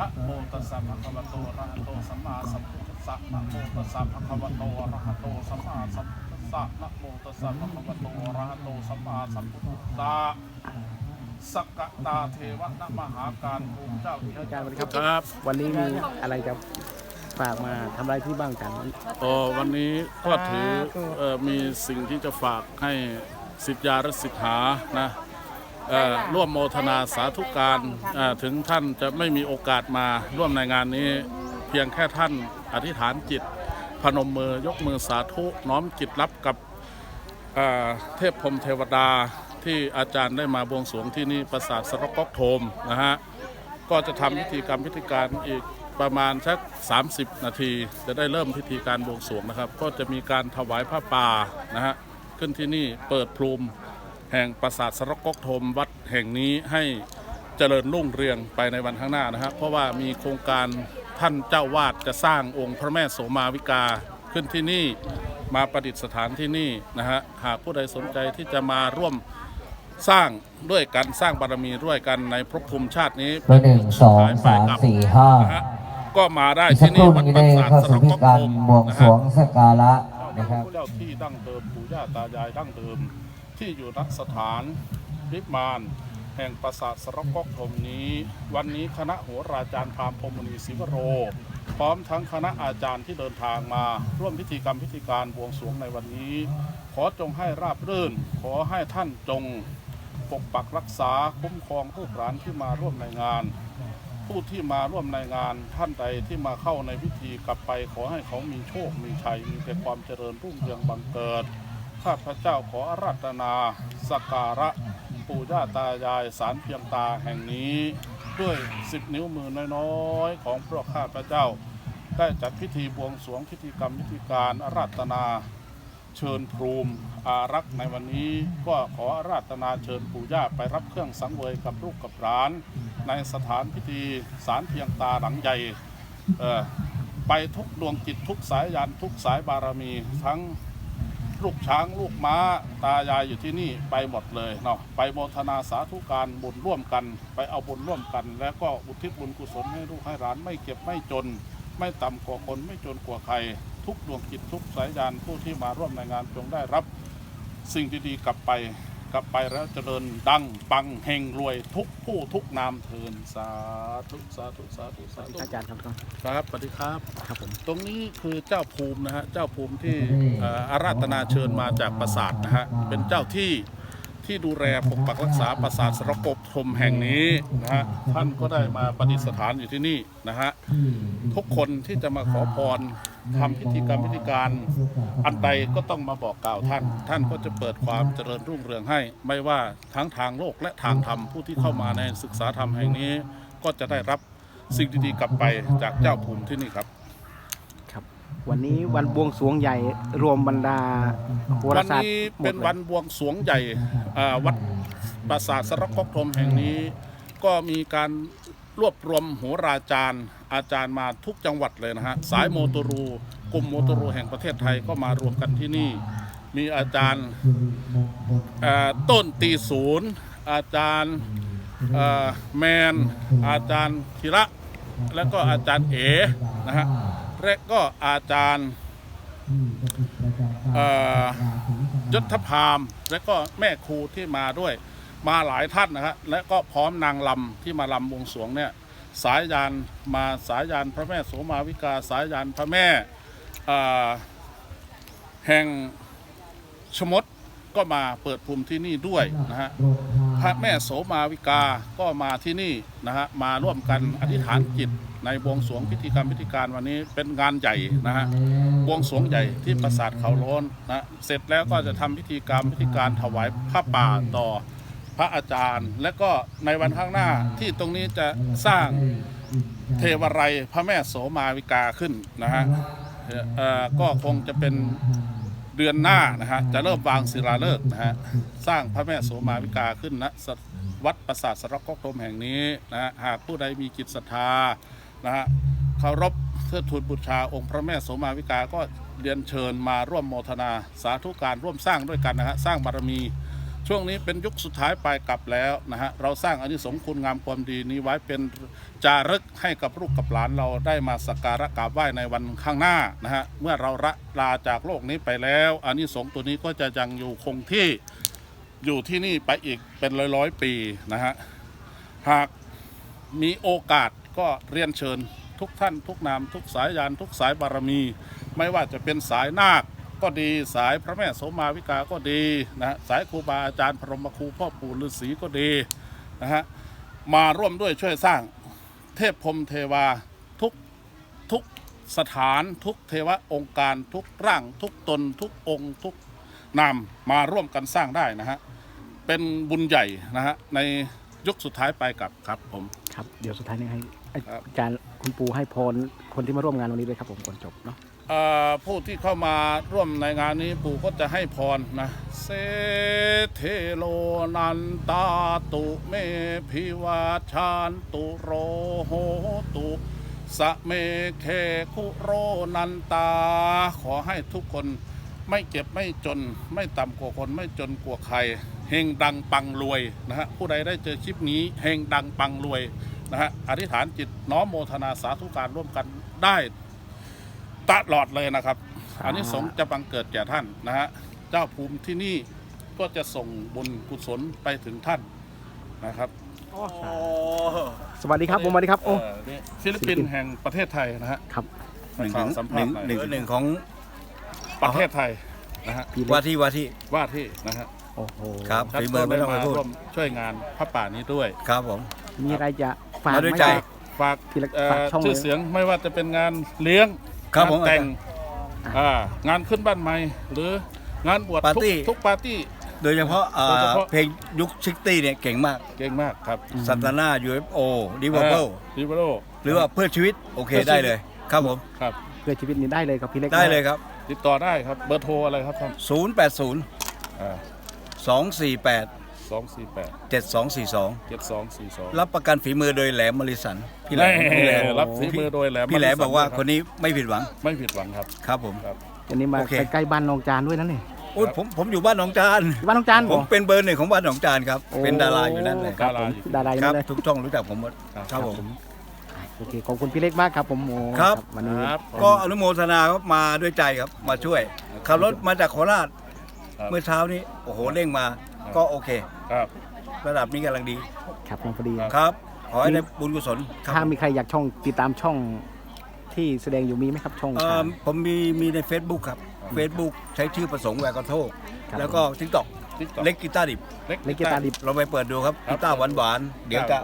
นะโมตัสสะภะคะวะโตอะระหะโตสัมมาสัมพุทธัสสะนะโมตัสสะภะคะวะโตอะระหะโตสัมมาสัมพุทธัสสะนะโมตัสสะภะคะวะโตอะระหะโตสัมมาสัมพุทธัสสะสักกะตาเทวะนะมหาการภูมิเจ้าที่อาจารย์สวัสดีครับครับ วันนี้มีอะไรจะฝากมาทำอะไรที่บ้างอาจารย์โอ้วันนี้ก็ถือเอ่อมีสิ่งที่จะฝากให้สิทธิยาและสิทธานะ เอ่อร่วมโมทนาสาธุการเอ่อถึงท่านจะไม่มีโอกาสมาร่วมในงานนี้ เพียงแค่ท่านอธิษฐานจิต พนมมือยกมือสาธุน้อมจิตรับกับเอ่อเทพพรหมเทวดาที่อาจารย์ได้มาบวงสรวงที่นี่ปราสาทสรกกโทมนะฮะ ก็จะทำพิธีกรรมพิธีการอีกประมาณสัก 30 นาที จะได้เริ่มพิธีการบวงสรวงนะครับ ก็จะมีการถวายผ้าป่านะฮะขึ้นที่นี่เปิดพรูม แห่งปราสาทสรกกโทมวัดแห่งนี้ให้เจริญรุ่งเรืองไปในวันข้างหน้านะฮะเพราะว่ามีโครงการท่านเจ้าวาดจะสร้างองค์พระแม่โสมาวิกาขึ้นที่นี่มาประดิษฐานที่นี่นะฮะหากผู้ใดสนใจที่จะมาร่วมสร้างด้วยกันสร้างบารมีด้วยกันในภพภูมิชาตินี้เบอร์หนึ่งสองสามสี่ห้านะฮะก็มาได้อีกสักที่คนี่รู่วัดนี้ปได้ราสาทเข้าสรสู่พิกธีการโมบวงสรวงสักการะนะครับเจ้าที่ดั้งเดิมปู่ย่าตายายดั้งเดิม ที่อยู่ณสถานวิมาน แห่งปราสาทสรกกธมนี้ วันนี้คณะโหราจารย์พามพรหมมุนีศิวโร พร้อมทั้งคณะอาจารย์ที่เดินทางมา ร่วมพิธีกรรมพิธีการบวงสรวงในวันนี้ ขอจงให้ราบรื่น ขอให้ท่านจงปกปักรักษาคุ้มครองผู้หลานที่มาร่วมในงาน ผู้ที่มาร่วมในงานท่านใดที่มาเข้าในพิธีกลับไป ขอให้เขามีโชค มีชัย มีแต่ความเจริญรุ่งเรืองบังเกิด ข้าพเจ้าขออาราธนาสการะปู่ย่าตายายสารเพียงตาแห่งนี้ ด้วยสิบนิ้วมือน้อยๆ ของพวกข้าพเจ้า ได้จัดพิธีบวงสรวงพิธีกรรมพิธีการอาราธนาเชิญพรูมอารักษ์ในวันนี้ก็ขออาราธนาเชิญปู่ย่าไปรับเครื่องสังเวยกับลูกกับหลาน ในสถานพิธีสารเพียงตาหลังใหญ่ไปทุกดวงจิตทุกสายยานทุกสายบารมีทั้ง ลูกช้างลูกม้าตายายอยู่ที่นี่ไปหมดเลยเนาะไปโมทนาสาธุการบุญร่วมกัน ไปเอาบุญร่วมกัน แล้วก็อุทิศบุญกุศลให้ลูกให้หลานไม่เก็บไม่จน ไม่ต่ำกว่าคนไม่จนกว่าใคร ทุกดวงจิตทุกสายยานผู้ที่มาร่วมในงานจงได้รับ สิ่งดีๆกลับไป กลับไปแล้วเจริญดังปังเฮงรวยทุกผู้ทุกนามเทินสาธุสาธุสาธุสาธุอาจารย์ครับครับสวัสดีครับครับผมตรงนี้คือเจ้าภูมินะฮะเจ้าภูมิที่เอ่ออาราธนาเชิญมาจากปราสาทนะฮะเป็นเจ้าที่ที่ดูแลปกปักรักษาปราสาทสรกบทมแห่งนี้นะฮะท่านก็ได้มาประดิษฐานอยู่ที่นี่นะฮะทุกคนที่จะมาขอพร ทำพิธีกรรมพิธีการอันใดก็ต้องมาบอกกล่าวท่าน ท่านก็จะเปิดความเจริญรุ่งเรืองให้ ไม่ว่าทั้งทางโลกและทางธรรมผู้ที่เข้ามาในศึกษาธรรมแห่งนี้ ก็จะได้รับสิ่งดีๆกลับไปจากเจ้าภูมิที่นี่ครับครับวันนี้วันบวงสรวงใหญ่รวมบรรดาโหวัรานศาสตร์นี้หมเป็ดนเลย วันบวงสรวงใหญ่อ่าวัดปราสาทสรกกทมแห่งนี้ ก็มีการรวบรวมโหราจารย์ อาจารย์มาทุกจังหวัดเลยนะฮะสายโมโตรูกลุ่มโมโตรูแห่งประเทศไทยก็มารวมกันที่นี่ มีอาจารย์ต้นตีศูนย์อาจารย์แมน อาจารย์ธีระ และก็อาจารย์เอนะฮะและก็อาจารย์ยศพามและก็แม่ครูที่มาด้วยมาหลายท่านนะฮะและก็พร้อมนางลำที่มาลำวงสวงเนี่ย สายยานมาสายยานพระแม่โสมาวิกาสายยานพระแม่แห่งชมดก็มาเปิดภูมิที่นี่ด้วยนะฮะพระแม่โสมาวิกาก็มาที่นี่นะฮะมาร่วมกันอธิษฐานจิตในบวงสวงพิธีกรรมพิธีการวันนี้เป็นงานใหญ่นะฮะบวงสวงใหญ่ที่ปราสาทเขาล้นนะเสร็จแล้วก็จะทำพิธีกรรมพิธีการถวายผ้าป่าต่อ พระอาจารย์ และก็ในวันข้างหน้าที่ตรงนี้จะสร้างเทวไรยพระแม่โสมาวิกาขึ้นนะฮะก็คงจะเป็นเดือนหน้านะฮะจะเริ่มวางศิลาฤกษ์นะฮะสร้างพระแม่โสมาวิกาขึ้นณสวัดปราสาทสระกอกตมแห่งนี้นะฮะหากผู้ใดมีจิตศรัทธานะฮะเคารพเทิดทูนบูชาองค์พระแม่โสมาวิกาก็เรียนเชิญมาร่วมโมทนาสาธุการร่วมสร้างด้วยกันนะฮะสร้างบารมี ช่วงนี้เป็นยุคสุดท้ายปลายกลับแล้วนะฮะเราสร้างอนิสงส์คุณงามความดีนี้ไว้เป็นจารึกให้กับลูกกับหลานเราได้มาสักการะกราบไหว้ในวันข้างหน้านะฮะเมื่อเราละลาจากโลกนี้ไปแล้วอนิสงส์ตัวนี้ก็จะยังอยู่คงที่อยู่ที่นี่ไปอีกเป็นร้อยร้อยปีนะฮะหากมีโอกาสก็เรียนเชิญทุกท่านทุกนามทุกสายยานทุกสายบารมี ไม่ว่าจะเป็นสายนาค ก็ดีสายพระแม่โสมาวิกาก็ดีนะฮะสายครูบาอาจารย์พรหมครูพ่อปู่ฤาษีก็ดีนะฮะมาร่วมด้วยช่วยสร้างเทพพรหมเทวาทุกทุกสถานทุกเทวะองค์การทุกร่างทุกตนทุกองค์ทุกนามมาร่วมกันสร้างได้นะฮะเป็นบุญใหญ่นะฮะในยุคสุดท้ายไปกับครับผมครับ เดี๋ยวสุดท้ายนี้ให้อาครับอาจารย์คุณปูให้พรคนที่มาร่วมงานวันนี้ด้วยครับผมก่อนจบเนาะเอ่อ ผู้ที่เข้ามาร่วมในงานนี้ปู่ก็จะให้พรนะเซเทโลนันตาตุเมพิวาชานตุโรโหตุสะเมเคคุโรนันตา ขอให้ทุกคนไม่เจ็บไม่จนไม่ต่ำกว่าคนไม่จนกว่าใครเฮงดังปังรวยนะฮะผู้ใดได้เจอคลิปนี้เฮงดังปังรวยนะฮะอธิษฐานจิตน้อมโมทนาสาธุการร่วมกันได้ ตลอดเลยนะครับครับอันนี้สงส์จะบังเกิดแก่ท่านนะฮะเจ้าภูมิที่นี่ก็จะส่งบุญกุศลไปถึงท่านนะครับสวัสดีครับผมสวัสดีครับโอ้เอ่อนี่ฟิลิปปินส์แห่งประเทศไทยนะฮะครับหนึ่งข่าถึวงสัมหภานึ่ษงณ์หน่อยหนึ่งหนึ่งของประเทศไทยนะฮะพี่เล็ว่ากที่ว่าที่ว่าที่นะฮะโอ้โหครับท่านฝีมือไม่ต้องไปก็ด้พูดร่วมช่วยงานพระป่านี้ด้วยครับผมมีอะไรจะฝากมาด้วยไหใจครับฝากพี่เล็กเอ่อฝากช่องชื่อเลยเสียงไม่ว่าจะเป็นงานเลี้ยง ครับงาผนมแต่งอ่าอ่างานขึ้นบ้านใหม่หรืองานบวชปาร์ทุกตี้ ทุกปาร์ตี้ โดยเฉพาะเอ่อโดยเฉพาะ เพลงยุคซิกตี้เนี่ยเก่งมากเก่งมากครับสัตนา UFO ดิวเบิลดิวโล หรือว่าเพื่อชีวิตโอเคเพื่อชีวิต ได้เลย ครับผมครับ เพื่อชีวิตนี้ได้เลยครับพี่เล็กได้เลยครับ ติดต่อได้ครับเบอร์โทรอะไรครับท่าน080 อ่า248สองสี่แป ด7242เจ็ดสองสี่สองรับประกันฝีมือโดยแหลมมริสันพี่แหลมแน่พี่แหลมรับฝีมือโดยแหลมพี่แหลมมริสันบอกว่าครับคนนี้ไม่ผิดหวังไม่ผิดหวังครับครับผม ครับ อันนี้มาโอเค ใกล้ๆบ้านน้องจานด้วยนะนี่โอ้ยผมผมอยู่บ้านหนองจานบ้านน้องจานผมเหรอเป็นเบอร์หนึ่งของบ้านหนองจานครับ โอ้ เป็นดาราอยู่นั่นเลยครับผมดาราอยู่ดาราอยู่คนั่รับนเลยทุกช่องรู้จักผมหมดครับ ครับผม โอเคขอบคุณพี่เล็กมากครับผมโอ้ครับ วันนี้ครับ ก็อนุโมทนาครับมาด้วยใจครับมาช่วยขับรถมาจากโคราชครับเมื่อเช้านี้โอ้โหเร่งมา ก็โอเค ครับ ระดับนี้กำลังดีครับผมพอดีครับครับ ขอให้ได้บุญกุศลครับถ้ามีใครอยากช่องติดตามช่องที่แสดงอยู่มีไหมครับช่องเอ่ทาอง ผมมีมีใน Facebook ครับ Facebook ใช้ชื่อประสงค์แหวกกระโทกครับ แล้วก็ TikTok TikTok เล็กกีตาร์ดิบเล็กเล็กกีตาร์ดิบเราไปเปิดดูครับครับกีตาร์หวานหวานๆเดี๋ยวจะ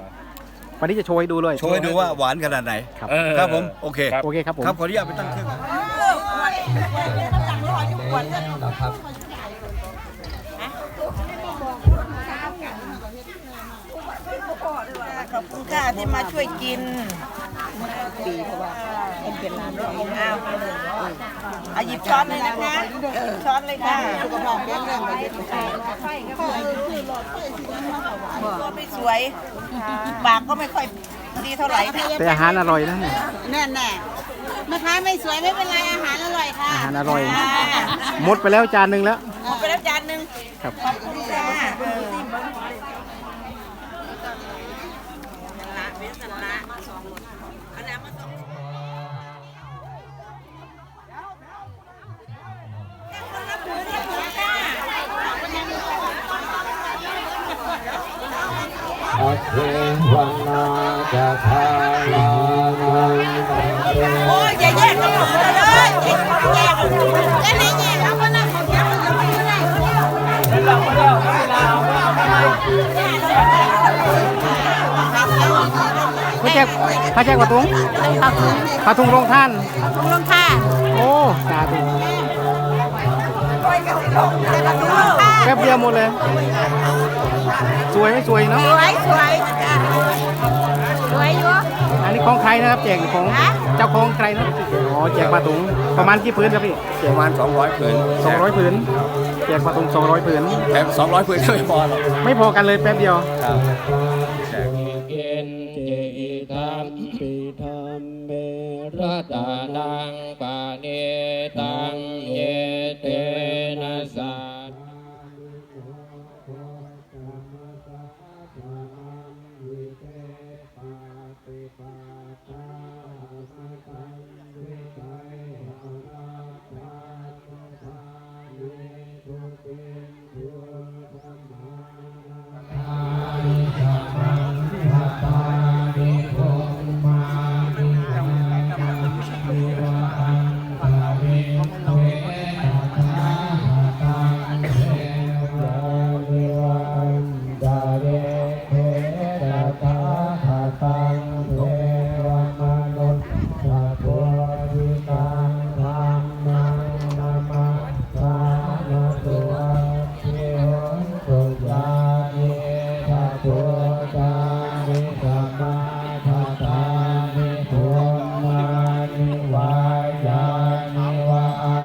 วันนี้จะโชว์ให้ดูเลยโชว์ให้ดูว่าหวานขนาดไหน ครับเออครับผมโอเค ครับ โอเคครับผม ครับขออนุญาตไปตั้งเครื่องขอ บคุณค่ะที่มาช่วยกินปีเพราะว่าเป็นร้านเอาเอาหยิบช้อนเลยนะคะช้อนเลยค่ะสุขภาพแข็งแรงตัวไม่สวยปากก็ไม่ค่อยดีเท่าไหร่แต่อาหารอร่อยนะเนี่ยแน่แน่แม่ค้าไม่สวยไม่เป็นไรอาหารอร่อยค่ะอาหารอร่อยหมดไปแล้วจานหนึ่งแล้วหมดไปแล้วจานหนึ่งครับขอบคุณค่ะ เทวันนาจะทาลานังโอ้ยอย่าแยกกันหมดเลยแยกกันแยกกันก็ไหนแยกแล้วก็นั่งของแยกกันไม่ได้คนเดียวพระแจกพระแจกปะทุงปะทุงลงท่านลงลงค่ะโอ้สาธุ แต่ประตูลงค่ะแป๊บเดียวหมดเลย สวยไม่สวยเนาะ สวยสวยจ้ะสวยอยู่อันนี้ของใครนะครับแจกของฮะเจ้าของใครนะอ๋อแจกปลาถุงประมาณกี่ผืนครับพี่แจกประมาณ200ผืนสองร้อยผืนแจกปลาถุงสองร้อยผืนแถม200ผืนก็ไม่พอหรอกไม่พอกันเลยแป๊บเดียวครับเกณฑ์เจอิธรรมปิธรรมเมรตานังปาเนตั